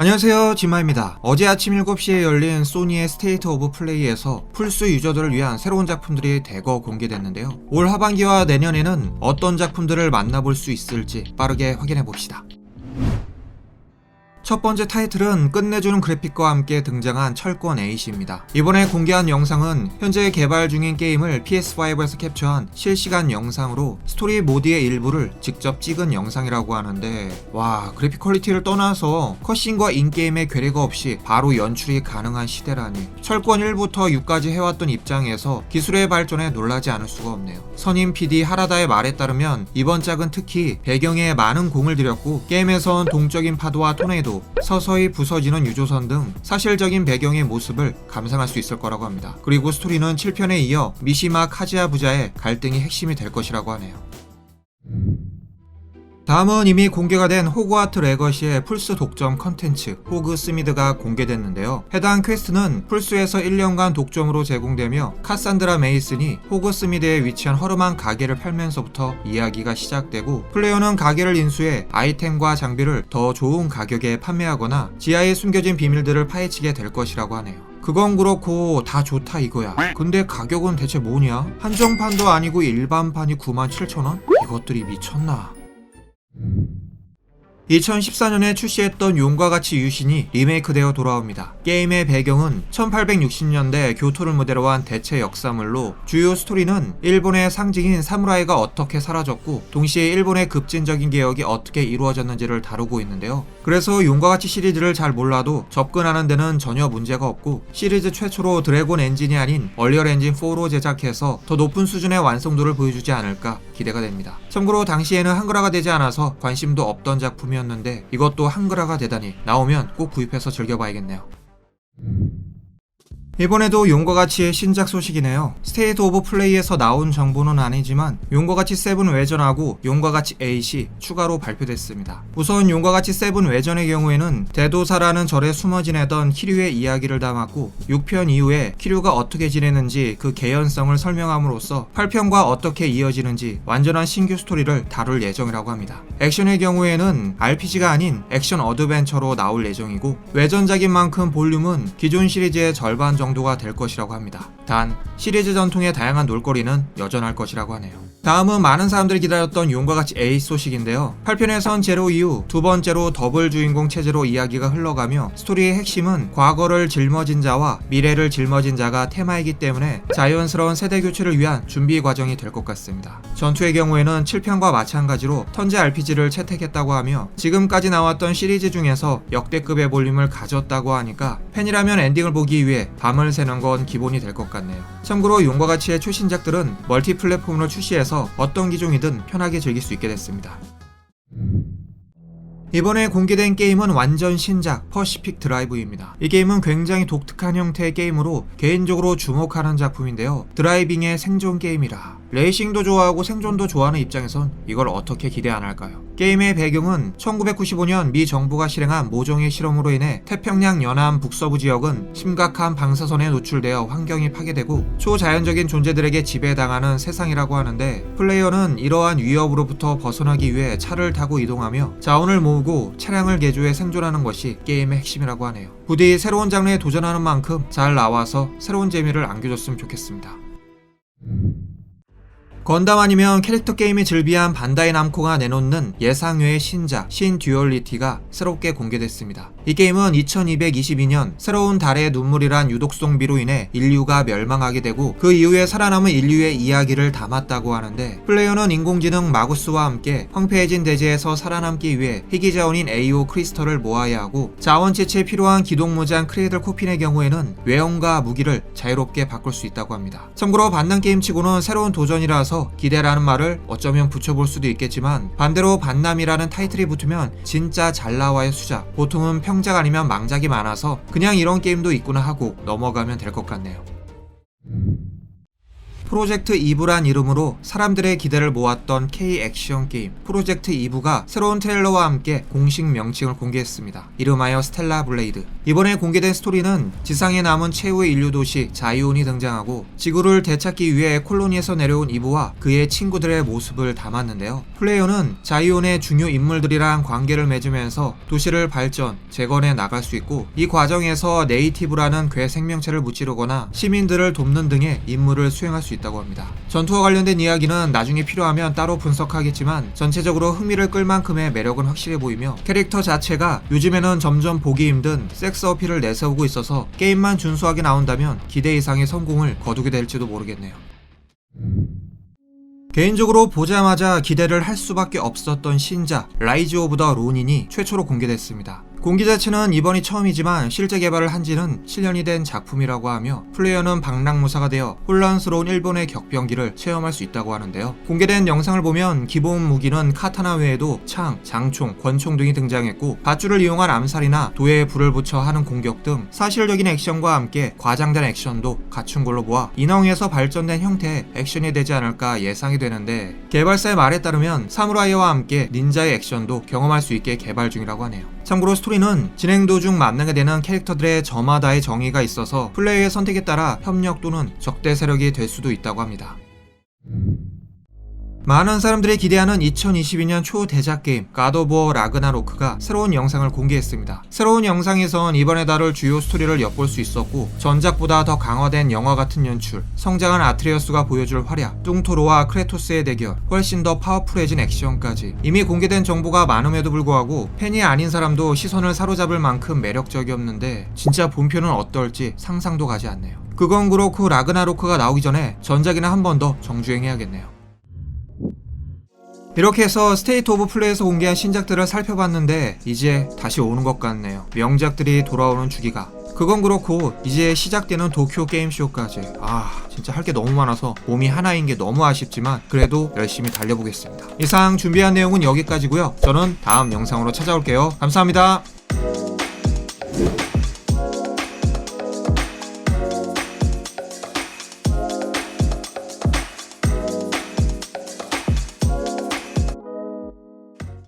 안녕하세요 지마입니다. 어제 아침 7시에 열린 소니의 스테이트 오브 플레이에서 플스 유저들을 위한 새로운 작품들이 대거 공개됐는데요. 올 하반기와 내년에는 어떤 작품들을 만나볼 수 있을지 빠르게 확인해 봅시다 첫 번째 타이틀은 끝내주는 그래픽과 함께 등장한 철권 8입니다. 이번에 공개한 영상은 현재 개발 중인 게임을 PS5에서 캡처한 실시간 영상으로 스토리 모드의 일부를 직접 찍은 영상이라고 하는데 와 그래픽 퀄리티를 떠나서 컷신과 인게임의 괴리가 없이 바로 연출이 가능한 시대라니 철권 1부터 6까지 해왔던 입장에서 기술의 발전에 놀라지 않을 수가 없네요. 선임 PD 하라다의 말에 따르면 이번 작은 특히 배경에 많은 공을 들였고 게임에선 동적인 파도와 토네이도 서서히 부서지는 유조선 등 사실적인 배경의 모습을 감상할 수 있을 거라고 합니다. 그리고 스토리는 7편에 이어 미시마 카즈야 부자의 갈등이 핵심이 될 것이라고 하네요. 다음은 이미 공개가 된 호그와트 레거시의 플스 독점 컨텐츠 호그 스미드가 공개됐는데요. 해당 퀘스트는 플스에서 1년간 독점으로 제공되며 카산드라 메이슨이 호그 스미드에 위치한 허름한 가게를 팔면서부터 이야기가 시작되고 플레이어는 가게를 인수해 아이템과 장비를 더 좋은 가격에 판매하거나 지하에 숨겨진 비밀들을 파헤치게 될 것이라고 하네요. 그건 그렇고 다 좋다 이거야. 근데 가격은 대체 뭐냐? 한정판도 아니고 일반판이 97,000원? 이것들이 미쳤나? 2014년에 출시했던 용과 같이 유신이 리메이크되어 돌아옵니다. 게임의 배경은 1860년대 교토를 무대로 한 대체 역사물로 주요 스토리는 일본의 상징인 사무라이가 어떻게 사라졌고 동시에 일본의 급진적인 개혁이 어떻게 이루어졌는지를 다루고 있는데요. 그래서 용과 같이 시리즈를 잘 몰라도 접근하는 데는 전혀 문제가 없고 시리즈 최초로 드래곤 엔진이 아닌 얼리얼 엔진 4로 제작해서 더 높은 수준의 완성도를 보여주지 않을까 기대가 됩니다. 참고로 당시에는 한글화가 되지 않아서 관심도 없던 작품이 었는데 이것도 한글화가 되다니 나오면 꼭 구입해서 즐겨봐야겠네요. 이번에도 용과 같이의 신작 소식이네요. 스테이트 오브 플레이에서 나온 정보는 아니지만 용과 같이 7 외전하고 용과 같이 8이 추가로 발표됐습니다. 우선 용과 같이 7 외전의 경우에는 대도사라는 절에 숨어 지내던 키류의 이야기를 담았고 6편 이후에 키류가 어떻게 지내는지 그 개연성을 설명함으로써 8편과 어떻게 이어지는지 완전한 신규 스토리를 다룰 예정이라고 합니다. 액션의 경우에는 RPG가 아닌 액션 어드벤처로 나올 예정이고 외전작인 만큼 볼륨은 기존 시리즈의 절반 정도 가 될 것이라고 합니다. 단 시리즈 전통의 다양한 놀거리는 여전할 것이라고 하네요. 다음은 많은 사람들이 기다렸던 용과 같이 에이스 소식인데요. 8편에선 제로 이후 두 번째로 더블 주인공 체제로 이야기가 흘러가며 스토리의 핵심은 과거를 짊어진 자와 미래를 짊어진 자가 테마이기 때문에 자연스러운 세대 교체를 위한 준비 과정이 될 것 같습니다. 전투의 경우에는 7편과 마찬가지로 턴제 RPG를 채택했다고 하며 지금까지 나왔던 시리즈 중에서 역대급의 볼륨을 가졌다고 하니까 팬이라면 엔딩을 보기 위해 밤을 새는 건 기본이 될 것 같네요. 참고로 용과 같이의 최신작들은 멀티 플랫폼으로 출시해 서 어떤 기종이든 편하게 즐길 수 있게 됐습니다. 이번에 공개된 게임은 완전 신작 퍼시픽 드라이브입니다. 이 게임은 굉장히 독특한 형태의 게임으로 개인적으로 주목하는 작품인데요. 드라이빙의 생존 게임이라 레이싱도 좋아하고 생존도 좋아하는 입장에선 이걸 어떻게 기대 안 할까요? 게임의 배경은 1995년 미 정부가 실행한 모종의 실험으로 인해 태평양 연안 북서부 지역은 심각한 방사선에 노출되어 환경이 파괴되고 초자연적인 존재들에게 지배당하는 세상이라고 하는데 플레이어는 이러한 위협으로부터 벗어나기 위해 차를 타고 이동하며 자원을 모으고 차량을 개조해 생존하는 것이 게임의 핵심이라고 하네요. 부디 새로운 장르에 도전하는 만큼 잘 나와서 새로운 재미를 안겨줬으면 좋겠습니다. 건담 아니면 캐릭터 게임이 즐비한 반다이 남코가 내놓는 예상외의 신작 신 듀얼리티가 새롭게 공개됐습니다. 이 게임은 2222년 새로운 달의 눈물이란 유독성비로 인해 인류가 멸망하게 되고 그 이후에 살아남은 인류의 이야기를 담았다고 하는데 플레이어는 인공지능 마구스와 함께 황폐해진 대지에서 살아남기 위해 희귀자원인 AO 크리스털을 모아야 하고 자원 채취에 필요한 기동무장 크레이들 코핀의 경우에는 외형과 무기를 자유롭게 바꿀 수 있다고 합니다. 참고로 반남 게임치고는 새로운 도전이라서 기대라는 말을 어쩌면 붙여볼 수도 있겠지만 반대로 반남이라는 타이틀이 붙으면 진짜 잘 나와의 수작 보통은 평작 아니면 망작이 많아서 그냥 이런 게임도 있구나 하고 넘어가면 될 것 같네요. 프로젝트 이브란 이름으로 사람들의 기대를 모았던 K 액션 게임 프로젝트 이브가 새로운 트레일러와 함께 공식 명칭을 공개했습니다. 이름하여 스텔라 블레이드. 이번에 공개된 스토리는 지상에 남은 최후의 인류 도시 자이온이 등장하고 지구를 되찾기 위해 콜로니에서 내려온 이브와 그의 친구들의 모습을 담았는데요. 플레이어는 자이온의 중요 인물들이랑 관계를 맺으면서 도시를 발전, 재건해 나갈 수 있고 이 과정에서 네이티브라는 괴 생명체를 무찌르거나 시민들을 돕는 등의 임무를 수행할 수 있다 고 합니다. 전투와 관련된 이야기는 나중에 필요하면 따로 분석하겠지만 전체적으로 흥미를 끌 만큼의 매력은 확실해 보이며 캐릭터 자체가 요즘에는 점점 보기 힘든 섹스 어필을 내세우고 있어서 게임만 준수하게 나온다면 기대 이상의 성공을 거두게 될지도 모르겠네요. 개인적으로 보자마자 기대를 할 수밖에 없었던 신작 라이즈 오브 더 로닌이 최초로 공개됐습니다. 공개 자체는 이번이 처음이지만 실제 개발을 한 지는 7년이 된 작품이라고 하며 플레이어는 방랑무사가 되어 혼란스러운 일본의 격변기를 체험할 수 있다고 하는데요. 공개된 영상을 보면 기본 무기는 카타나 외에도 창, 장총, 권총 등이 등장했고 밧줄을 이용한 암살이나 도에 불을 붙여 하는 공격 등 사실적인 액션과 함께 과장된 액션도 갖춘 걸로 보아 인왕에서 발전된 형태의 액션이 되지 않을까 예상이 되는데 개발사의 말에 따르면 사무라이와 함께 닌자의 액션도 경험할 수 있게 개발 중이라고 하네요. 참고로 스토리는 진행 도중 만나게 되는 캐릭터들의 저마다의 정의가 있어서 플레이의 선택에 따라 협력 또는 적대 세력이 될 수도 있다고 합니다. 많은 사람들이 기대하는 2022년 초대작 게임 가도버 라그나로크가 새로운 영상을 공개했습니다. 새로운 영상에선 이번에 다룰 주요 스토리를 엿볼 수 있었고 전작보다 더 강화된 영화 같은 연출, 성장한 아트레우스가 보여줄 활약, 뚱토로와 크레토스의 대결, 훨씬 더 파워풀해진 액션까지 이미 공개된 정보가 많음에도 불구하고 팬이 아닌 사람도 시선을 사로잡을 만큼 매력적이었는데 진짜 본편은 어떨지 상상도 가지 않네요. 그건 그렇고 라그나로크가 나오기 전에 전작이나 한 번 더 정주행해야겠네요. 이렇게 해서 스테이트 오브 플레이에서 공개한 신작들을 살펴봤는데 이제 다시 오는 것 같네요. 명작들이 돌아오는 주기가. 그건 그렇고 이제 시작되는 도쿄 게임쇼까지 아 진짜 할 게 너무 많아서 몸이 하나인 게 너무 아쉽지만 그래도 열심히 달려보겠습니다. 이상 준비한 내용은 여기까지고요. 저는 다음 영상으로 찾아올게요. 감사합니다.